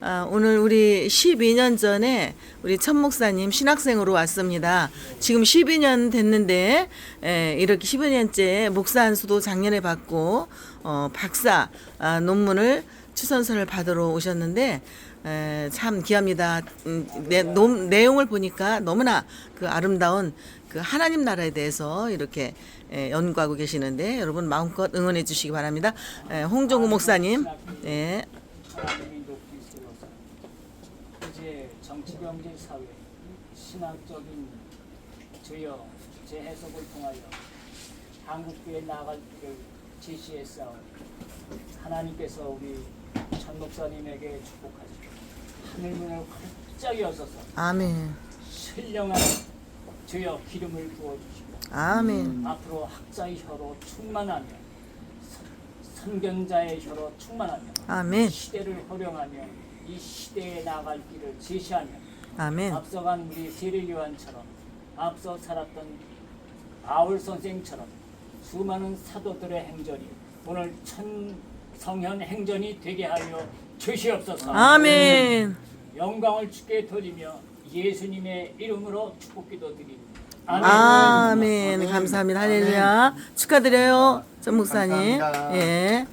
아, 오늘 우리 12년 전에 우리 천 목사님 신학생으로 왔습니다. 지금 12년 됐는데 에, 이렇게 12년째 목사 한수도 작년에 받고 어, 박사 아, 논문을 추선서를 받으러 오셨는데 에, 참 귀합니다. 음, 내, 논- 내용을 보니까 너무나 그 아름다운 그 하나님 나라에 대해서 이렇게 에, 연구하고 계시는데 여러분 마음껏 응원해 주시기 바랍니다. 에, 홍종구 목사님, 예. 하나님이 높이 세워서 이제 정치 경제 사회 신학적인 주여 제 해석을 통하여 한국교회 나갈 길을 제시했사오 하나님께서 우리 전 목사님에게 축복하시고 하늘 문을 활짝 여서서 아멘. 신령한 주여 기름을 부어주시고 아멘. 앞으로 학자의 혀로 충만하며 선- 선견자의 혀로 충만하며 아멘. 시대를 호령하며 이 시대에 나갈 길을 제시하며 아멘. 앞서간 우리 세례 요한처럼 앞서 살았던 바울 선생처럼 수많은 사도들의 행전이 오늘 천 성현 행전이 되게 하여 주시옵소서. 아멘. 영광을 주께 돌리며 예수님의 이름으로 축복기도 드립니다. 아멘. 감사합니다. 할렐루야. 축하드려요. 전 목사님. 감사합니다. 예.